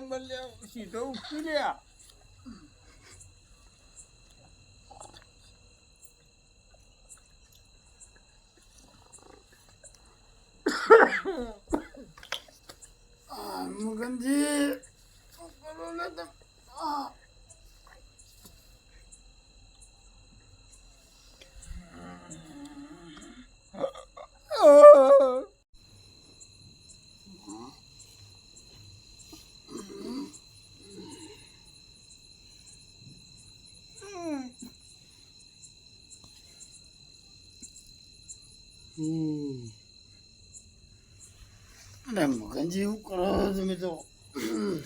Primary સીધો ઉઠી રહ્યા. મગનજી બોલો ને તમે હમ. અરે મગનજી એવું કરો છો તમે તો હમ.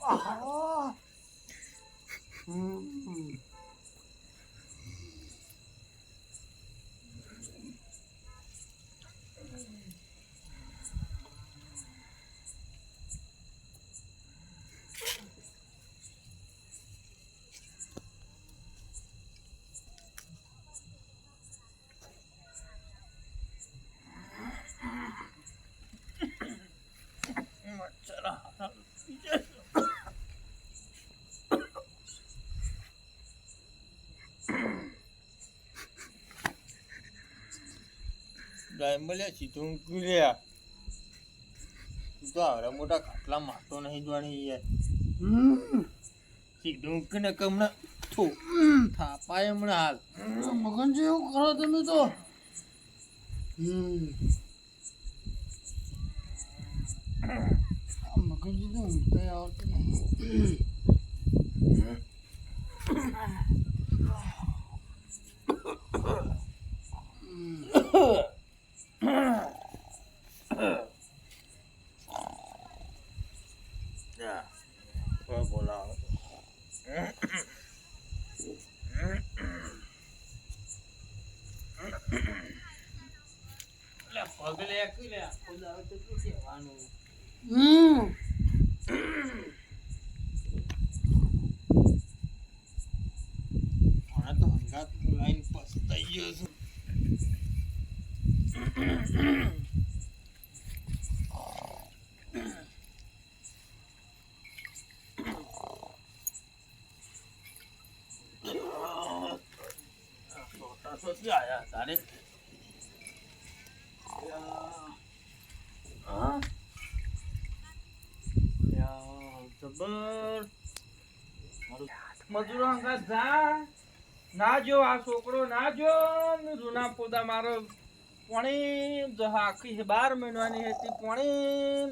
આહા. હમ. પ્રાઇમરી સીધો ઉઠી રહ્યા તું આવડા મોટા ખાટલા મારતો નહીં જોવાની યાર. હમ. સીધું ઊંઘીને કમણા થો થાપાય હમણાં હાલ. મગનજી એવું કરો તમે તો. મગનજી તો ઊંઘતા આવડતું નહીં. જા કોઈ બોલાવો લે પગલે કી લે આખો દાડો તો શું કહેવાનું હમ. મને તો હંગાત લાઈન પસ્તાઈ ગયો છું છોટા છોટી આયા તારે હા યા જબર છે બાર મહિનાની હતી પોણી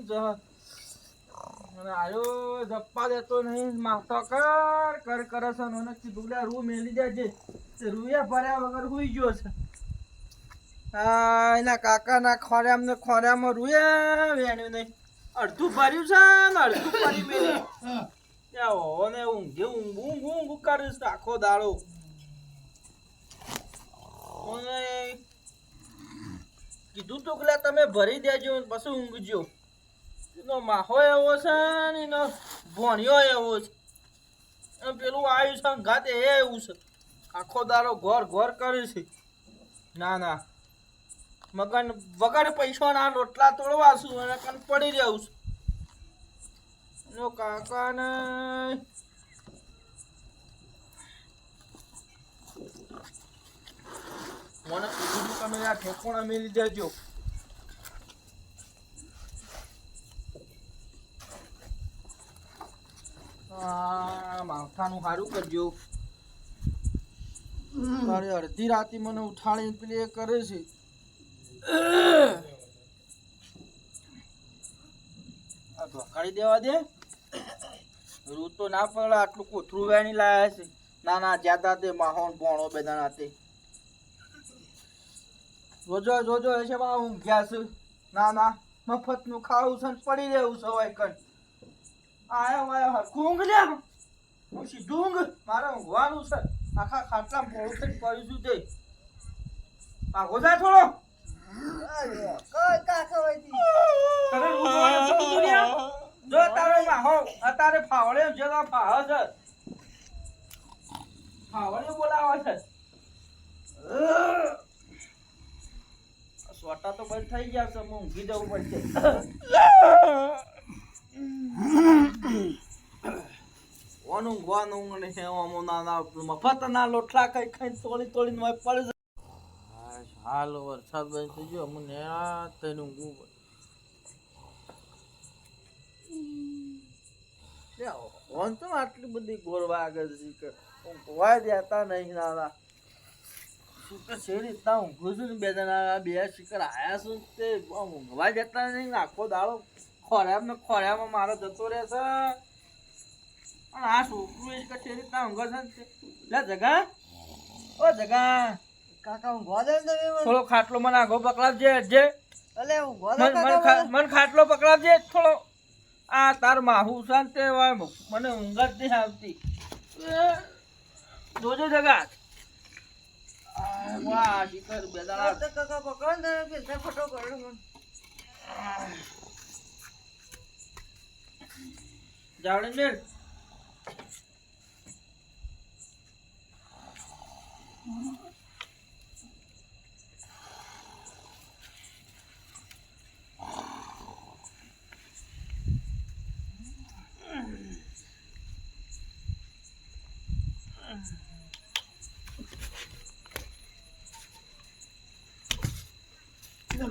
આયો જપ્પા દેતો નહીં માથો કર કર કરે છે રૂ મેલી જાય તે રૂયા ભર્યા વગર હુઈ ગયો છે એના કાકાના ખોરામ ને ખોરામાં રૂયા વેણ્યું નહીં. અડધું ભર્યું છે ને અડધું ભરી મેલ્યું ત્યાં હોને ઊંઘે, ઊંઘ ઊંઘ કરીશ આખો દાડો. કીધું તું કે તમે ભરી દેજો પછી ઊંઘજો. એનો માહો એવો છે ને એનો ભોણિયો એવો છે. પેલું આવ્યું છે ઘાતે એવું છે. આખો દાડો ઘોર ઘોર કરે છે. ના ના. મગન વગર પૈસાના રોટલા તોડવા છું અને કન પડી જાઉં છું. નો કાકા ને. મને કીધું તમે આ ઠેકોણા મેલી દેજો. આ માથાનું સારું કરજો. અડધી રાતે મને ઉઠાડી પેલી કરે છે. ધોકાડી દેવા દે. રૂ તો ના પડે, આટલું કોથરું વેણી લાયા છે. ના ના, જ્યાદા તે માહોન પોણો બેદા નાતે જોજો જોજો, એ છે બા ઊંઘ્યા છે. ના ના, મફતનું ખાવું છે પડી રહેવું છે હોય આયો આયો, હરખું ઊંઘ લે. હું સીધું મારે ઊંઘવાનું છે. આખા ખાટલા મોડું થઈને પડ્યું છું. તે આગો જા થોડો. તને ઊંઘવાનું છે દુનિયા જો તારો માહો અત્યારે ફાવડે જેવા ફાવ છે ફાવડે બોલાવે છે સોટા તો બંધ થઈ ગયા છે ઊંઘી જવું પડશે ઓનું ઊંઘ ને હેવામાં ના ના મફત ના લોટલા કઈ ખાઈ તોડી તોડીને પડે હાલ વરસાદ બંધ થઈ ગયો, અમને આ તઈને ઊંઘવું પડે ઓન તો આટલી બધી ગોરવા આગળ છે ઊંઘવા દેતા નહીં નાના શું કે છે રીતના ઊંઘું છું ને બે જણા બે શિકર આવ્યા છું તે ઊંઘવા જતા નહીં, આખો દાડો ખોરાબ ને ખોરામાં મારો જતો રહેશે પણ આ છોકરું એ કે ત્યાં ઊંઘે છે ને જગા. ઓ, જગા. કાકા તમે થોડો ખાટલો મને આગો પકડાવજે જે અલે ઊંઘવા દે મન ખાટલો પકડાવજે થોડો. આ તાર માહુ શાંતિ મને ઊંઘ જ નહીં આવતી. જોજો જગા વાહ શિખર બે આ દાડા તો કાકા પકડો ને પૈસા ખોટો કરો મને. જાવડે મેલ એટલે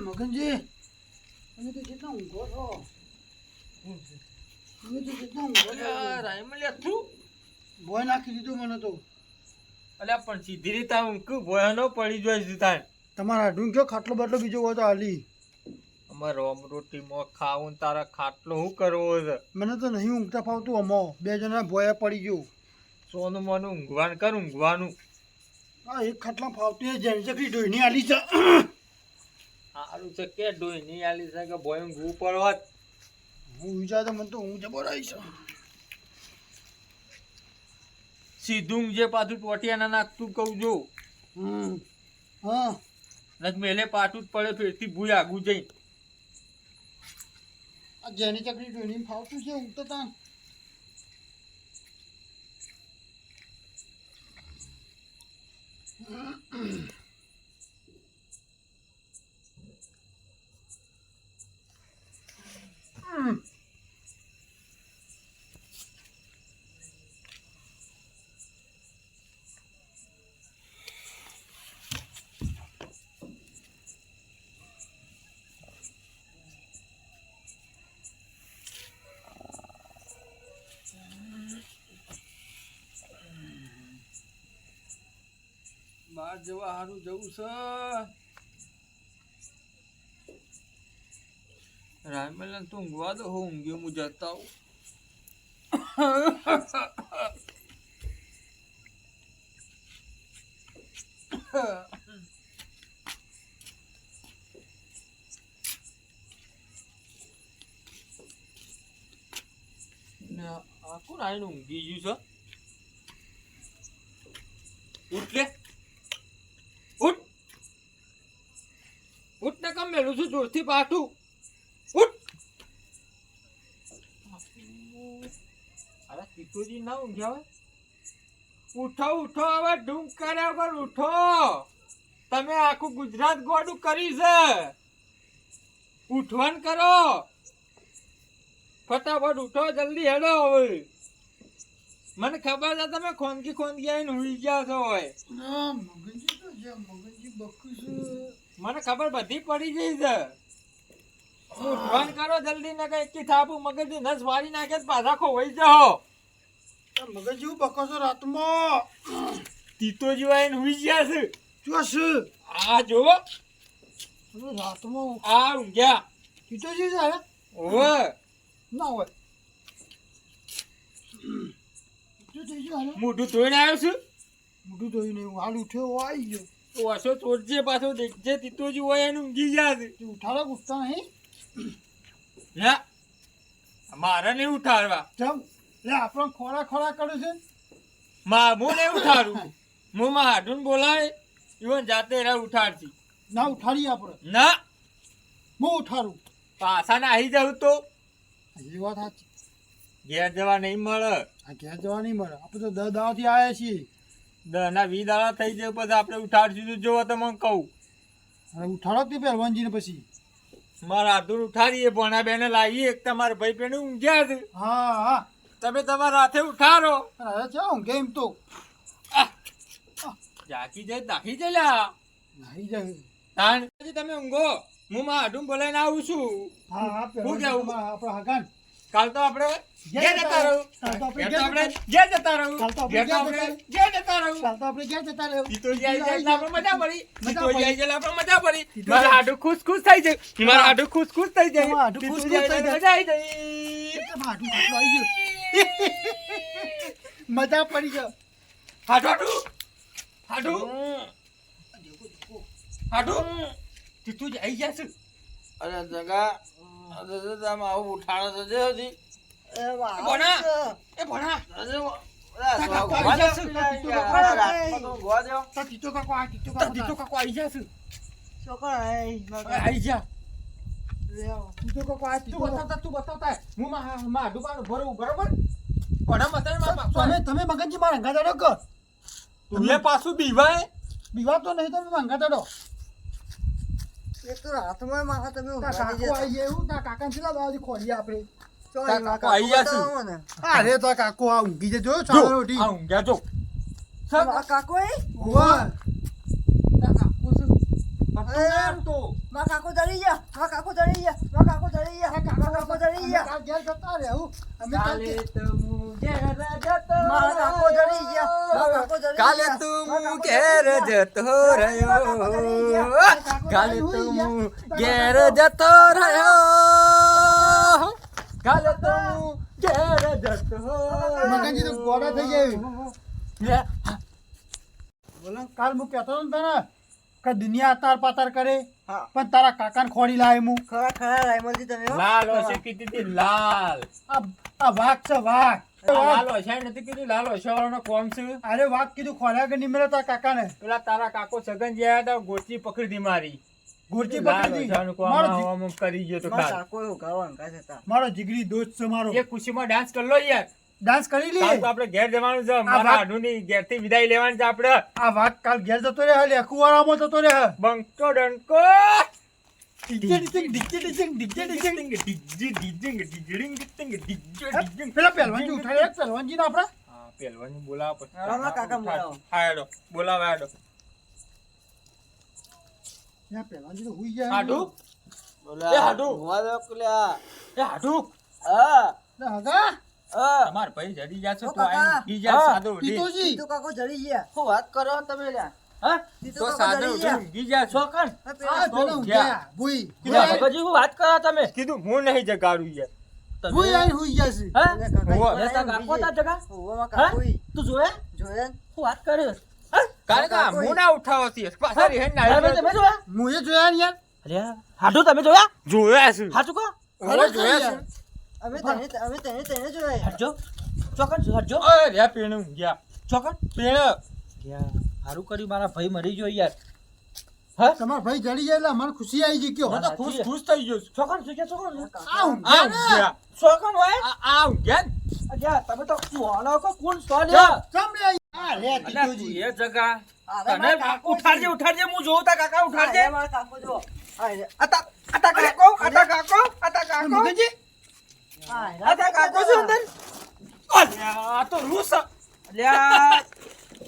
મગનજી તમે તો કેટલા ઊંઘો છો તમે તો કેટલા ઊંઘો છો રાયમલ્યા તું ભોય નાખી દીધું મને તો અલ્યા પણ સીધી રીતે ઊંઘું ભોય ન પડી જોઈ દીધા તાર તમારા ઢૂંઢ કયો ખાટલો બાટલો બીજો હોય તો હાલી અમારે રોમ રોટીમાં ખાવું ને તારા ખાટલો શું કરવો છે? મને તો નહીં ઊંઘતા ફાવતું અમો. બે જણા ભોયા પડી ગયું. સોનું મોનું ઊંઘવાનું કર ઊંઘવાનું. હા એક ખાટલા ફાવતું એ જેની ચકરી ઢોઈની હાલી છે. સારું છે કે ડોઈ નહીં આલી છે કે ભોય ઊંઘવું પડવા હું વિચાર તો મને તો હું જબર આવી છે. સીધું જે પાછું ટોટિયાના નાખતું કહું જો. નથી હા. મેલે પાટું જ પડે ફેરથી ભૂલ આગું જઈ. જેની ચકડી ડોઈની ફાવતું છે હું તો તાન બહાર જવા સારું જવું છે. રાયમલન તું ઊંઘવા દો, હું ઊંઘ્યો, હું જતા આવું. કોણ આવીને ઊંઘી ગયું છે ઉઠ ઉઠ ને કમ મેલું છું જોરથી પાછું. ઉઠ. અરે પિતુજી ના ઊંઘ્યા હોય? ઉઠો ઉઠો હવે ઢૂંઢ કર્યા પર ઉઠો. તમે આખું ગુજરાત ગોડું કરી છે. ઉઠવાન કરો. ફટાફટ ઉઠો જલ્દી હેડો હવે. મને ખબર છે તમે ખોનગી ખોનગી આવીને ઉઈ ગયા છો હોય મગનજી તો છે મગનજી બકુ છે. મને ખબર બધી પડી ગઈ છે. હું ફોન કરો જલ્દી ને કઈ એકી થાપુ મગજની નસ વારી નાખે પાછા ખોવાઈ જાઓ મગજ જેવું હું બકો છો રાતમાં? તીતો જીવાઈને હુઈ ગયા છે. ચોસ આ જો. રાતમો આ ઊંઘ્યા પીતો છે સાહેબ ઓવે. ના હોય. મોઢું ધોઈને આવ્યો છું. મોઢું ધોઈને હાલ ઉઠ્યો આવી ગયો. ઓછો તોડજે પાછો દેખજે તીતોજી હોય એનું ઊંઘી ગયા છે. તું ઉઠાડો ગુસ્સા નહીં. ના મારે નહીં ઉઠાડવા. ચમ લે આપણો ખોરા ખોરા કરે છે મા હું નહીં ઉઠાડું. હું માં હાડું બોલાવે ઇવન જાતે એરા ઉઠાડતી. ના ઉઠાડીએ આપણે. ના. હું ઉઠાડું. પાછા ના આવી જાઉં તો? હજી વાત સાચી. ઘેર જવા નહીં મળે. આ ઘેર જવા નહીં મળે. આપણે તો દસ દાવાથી આવ્યા છીએ. દના વી દાડા થઈ જાય પછી આપણે ઉઠાડશું જોવો તો મને કહું. અને ઉઠાડો તે પહેલવાનજીને પછી. મારા આધુર ઉઠાડીએ ભણા બેને લાવીએ એક તમારા ભાઈ બેને ઊંઘ્યા છે. હા હા. તમે તમારા હાથે ઉઠાડો. હવે છે ઊંઘે કેમ તો. જાકી જાય દાખી જાય લા. નાહી જાય. તાણ તમે ઊંઘો. હું માં હાડું બોલાઈને આવું છું. હા હા હું કેવું? આપણા હગાન કાલ તો આપણે ઘેર જતા રહું. કાલ તો આપણે ઘેર જતા રહું. કાલ તો આપણે ઘેર જતા રહું. કાલ તો આપણે જે જતા રહું. ઈ તો જાય આપણે મજા પડી. મજા તો. જાય એટલે આપણે મજા પડી. મારા હાડુ ખુશ ખુશ થઈ જાય. મારા હાડુ ખુશ ખુશ થઈ જાય. હાડુ ખુશ ખુશ થઈ જાય. મજા આવી જાય આવી ગયું. મજા પડી ગયો. હાડુ હાડુ. હાડુ. હાડું. તીતોજી આવી જશે. અરે જગા. તમે આવું ઉઠાડો તો જે હતી ભણા. એ ભણા. તમે મગનજી મારા અંગા ચડો કે? તું પાછું બીવાય. બીવા તો નહીં તમે ચડો એક તો હાથમાં મારા તમે કાકો આવી જાય એવું? તાર કાકાને છેલ્લા બાજુ ખોરીએ આપણે. કાકો કાકો. અરે તો કાકો આ ઊંઘી જજો ચાલો ઉઠી આ ઊંઘ્યા જો. કાકો એ? ઉવા. તાર કાકો છે બતું અરે. એમ તો મારા કાકો ધરી ગયા. મારા કાકો ધરી ગયા. મારા કાકો ધરી ગયા. મારા કાકો અમે ગયા. ઘેર જતા રહેવું. અમે કાલ તું ઘેર જતો મારા કાકો ગયા. મારા કાકો કાલે તું ઘેર જતો. રહ્યો કાલે તું. ઘેર જતો રહ્યો કાલે તું ઘેર જતો મકાનજી તો ગોડા થઈ ગયા બોલો કાલ હું કહેતો હતો ને તને કે દુનિયા અતાર પાતાર કરે? પણ તારા કાકાને ખોડી લાય હું ખરા ખરા રાયમલજી તમે લાલ હશે કીધી હતી લાલ. આ આ વાઘ છે વાઘ. લાલ હશે નથી કીધું? લાલ હશે કોમ છે? અરે વાઘ કીધું ખોલ્યા કે નિમરે તારા કાકાને. પેલા તારા કાકો સગન જ્યાં હતા ગોચી પકડી દી મારી. ગુરજી પકડી કરી ગયો તો. મારો જીગરી દોસ્ત છે મારો. એ ખુશીમાં ડાન્સ કરલો યાર. ડાન્સ કરી લઈએ તો આપણે ઘેર જવાનું છે મારા અનુની ઘેરથી વિદાય લેવાની છે આપણે આ વાત કાલ ઘેર જતો રહે હલે કુવારામાં જતો રહે બંકો ડંકો ડીજે હા. હા. હા. હા, હા. તમાર ભાઈ જડી જાશો તો આઈ ઈ જા, હા, સાદો. ટીટોજી તો કાકો જડી ગયા. શું વાત કરો તમે લ્યા? હા? તો સાદો. ઊંઘી જાશો. છોકન? આ આ પેલા ઊંઘ્યા ભૂઈ ભગતજી, શું વાત કરો તમે કીધું હું નહીં જગાડું યાર. ભૂઈ આઈ હુઈ ગયા છે હા? કાકા તા જગા? હોવે, કાકો તું જોયે જોયે હું વાત કરે કારણ કે. હું ના ઉઠાવો છીએ. પાછા રિહાઈને ના તમે જોયા તમે એ જોયા? યાર અલ્યા, હાડો તમે જોયા જોયા છે. હાચું કહો અરે જોયા છે. અમે તેને અમે તેને તેને જોયા હટજો. ચોકન હટજો. ઓય, રે પેણે ઊંઘ્યા. ચોકન પેણે. સારું કર્યું મારા ભાઈ મરી ગયો યાર. હા? તમારા ભાઈ જડી ગયા એટલે અમારે ખુશી આવી ગઈ. કયો? હું તો ખુશ ખુશ થઈ ગયો ચોકન શું કે ચોકન આ આ ઊંઘ્યા ને. ઊંઘ્યા. ચોકન હોય? આ- આ ઊંઘ્યા તમે તો સુહાનો કો કોણ સો લ્યા? ચમ આ લે અલ્યા એ જગા. તને ઉઠાડજે ઉઠાડજે હું જોઉં તા કાકા ઉઠાડજે. મારા કાકો જો આ આતા કાકો આતા કાકો? આતા કાકો આ રે. કાકો? આ તો. અલ્યા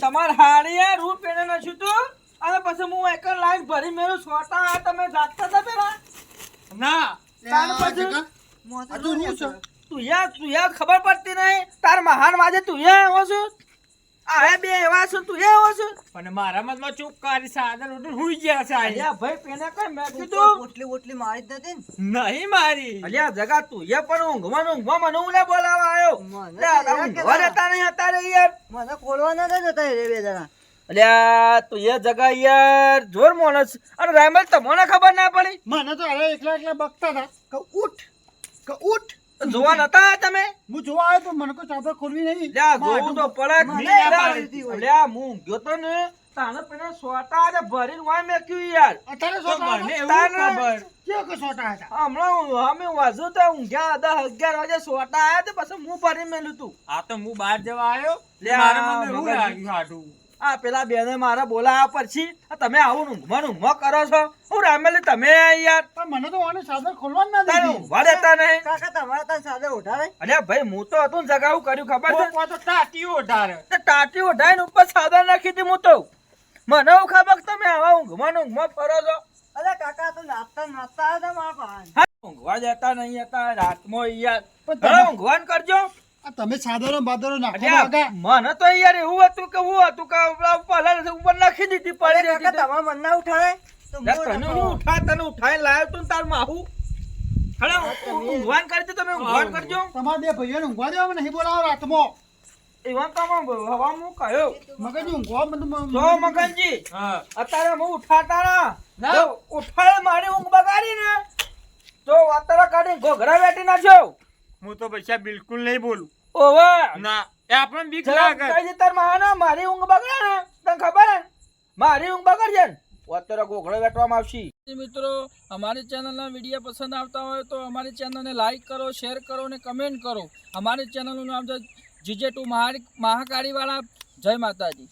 તમાર હાડીએ રૂ પેને નશું તું? અને પછી હું એક લાઈન ભરી મેરું છોટા આ તમે જાગતા હતા પેલા? ના. તો નો રૂ છે. તું યા તું યા ખબર પડતી નહીં. તાર મહાન વાજે તું યા આવો છું? આ બે એવા છો તું એવો છો? પણ મારા મતમાં ચૂપ કરી સાદર ઉઠીને હુઈ ગયા છે અલ્યા ભાઈ પેને કઈ મેં કીધું? ઓટલી ઓટલી મારી જ નથી ને. નહીં મારી. અલ્યા જગા તું એ પણ ઊંઘમાં ઊંઘમાં મને હું બોલાવા આવ્યો મને લે, આ તો ઊંઘવા દેતા નહીં અત્યારે યાર. મને કોળવા ના જતા રે બે જણા. અલ્યા તું એ જગા યાર જોર માણસ. અને રાયમલ તમને ખબર ના પડી? મને તો અરે એકલા એકલા બકતા હતા. કે ઉઠ ઉઠ. જોવા નતા તમે? હું જોવા આવ્યો તો મને કોઈ ચાદર ખોલવી નહીં. લ્યા જોવું તો પડે. લ્યા, હું ગયો તો ને. તાને પેલા સોટા આજે ભરીને વાય મેક્યું યાર. અત્યારે સોટા મને એવું ખબર. કે સોટા હતા? હમણાં અમે વાજુ તો ઊંઘ્યા દસ અગિયાર વાગે સોટા આયા તે પછી હું ભરી મેલું તું. આ તો હું બહાર જવા આવ્યો. લે મારા મને એવું લાગ્યું હાડું. આ પેલા બેને મારા બોલાયા પછી તમે આવું ઊંઘમાં ઊંઘમાં કરો છો? હું રામેલી તમે યાર. પણ મને તો આને ચાદર ખોલવા ના દીધી. ઊંઘવા દેતા નહીં. કાકા તમારા ત્યાં સાદે ઉઠાવે? અરે ભાઈ હું તો હતું જગાવું કર્યું ખબર છે? કોક તો ટાટીઓ ઉઠારે તે ટાટી ઉઠાઈને ઉપર સાધન નાખી હતી હું તો. મને હું ખબર તમે આવા ઊંઘમાં ઊંઘમાં ફરો છો? અરે કાકા તો નાસ્તા નાસ્તા હતા મારા પાસે ઊંઘવા દેતા નહીં હતા રાતમાં યાર. પણ હવે તમે- ઊંઘવાન કરજો. તમે સાધારણ બાદરો નાખો કાકા મને તો યાર એવું હતું કે હું હતું કે પહેલા ઉપર નાખી દીધી પડે દીધી. તમારા મન ના ઉઠાવે તો હું તને હું ઉઠા તને ઉઠાઈને લાવ્યો તું ને તાર માહુ. હળો ઊંઘવાન કરજો તમે ઊંઘવાન કરજો. તમારા બે ભાઈઓને ઊંઘવા દેવા નહીં બોલાવો રાતમાં. એવા તો હવા હું કહ્યો મગજ ઊંઘવા બધું જો મગનજી હા. અત્યારે હું ઉઠાતા ના. ના. ઉઠાડે મારી ઊંઘ બગાડી ને તો અત્યારે કાઢી ઘોઘરા વેટી નાખ્યો હું તો પૈસા બિલકુલ નહીં બોલું. ઓવે! ના એ આપણને બીક લાગે કઈ તાર માનો મારી ઊંઘ બગડે ને? તને ખબર હે? મારી ઊંઘ બગડશે ને? અત્યારે ગોખળો વેટવામાં આવશે. મિત્રો અમારી ચેનલના વીડિયો પસંદ આવતા હોય તો અમારી ચેનલને લાઈક કરો શેર કરો અને કમેન્ટ કરો. અમારી ચેનલનું નામ છે જીજે ટુ મહાકાળીવાળા જય માતાજી.